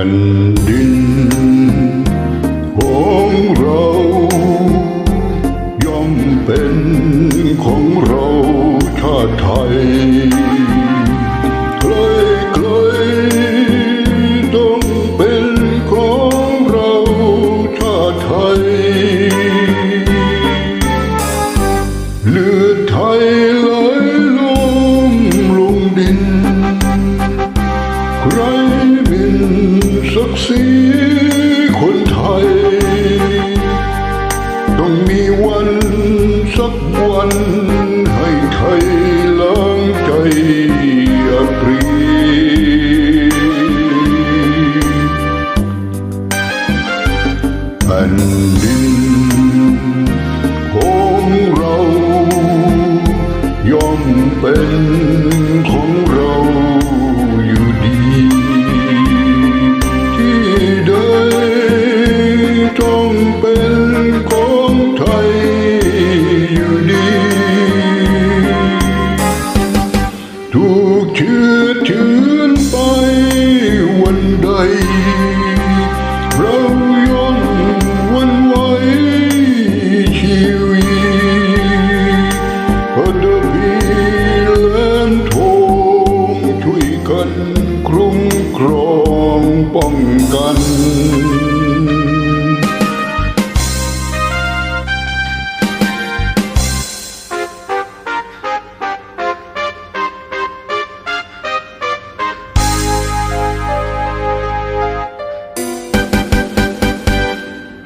ผ่นดินของเราย่อมเป็นของเราชาติไทยใครใครๆต้องเป็นของเราชาติไทยเลือ หมินศักดิ์ศรีคนไทย ต้องมีวันสักวันให้ไทยล้างใจอัปรีแผ่นดินของเราย่อมเป็น คุ้มครองป้องกัน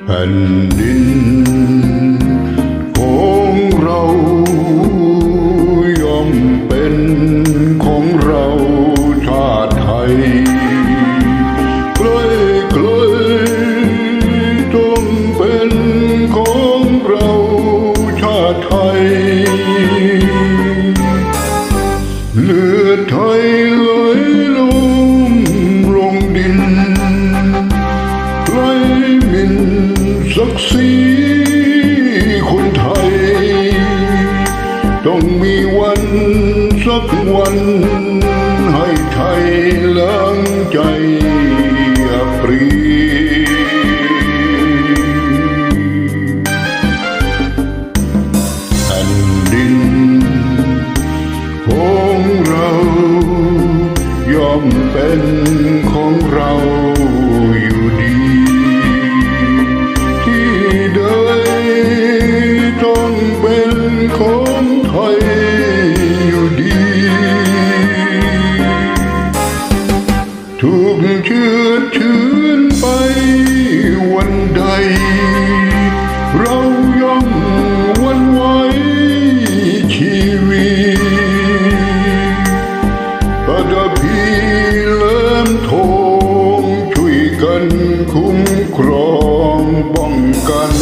แผ่นดิน ไทยไหลลงลงดินไรหมินศักดิ์ศรีคนไทย ต้องมีวันสักวันให้ไทยล้ มเป็นของเราอยู่ดี ที่ใดต้องเป็นของไทยอยู่ดี ถูกเชื่อถืนไปวันใด เราย่อม ป้อง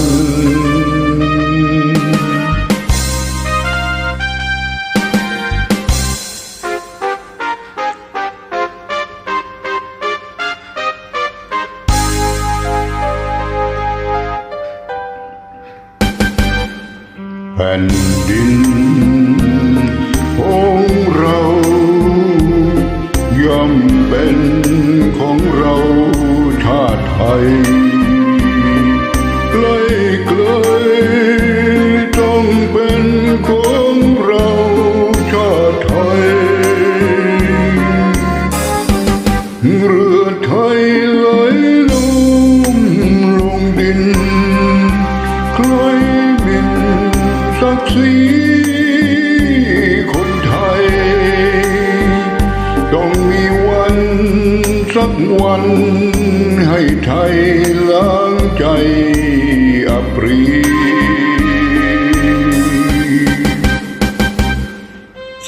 เรือไทยไหลลงลงดิน ใครมินศักดิ์ศรีคนไทย ต้องมีวันสักวันให้ไทยล้างใจอับปรี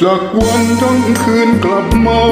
สักวันต้องคืนกลับมา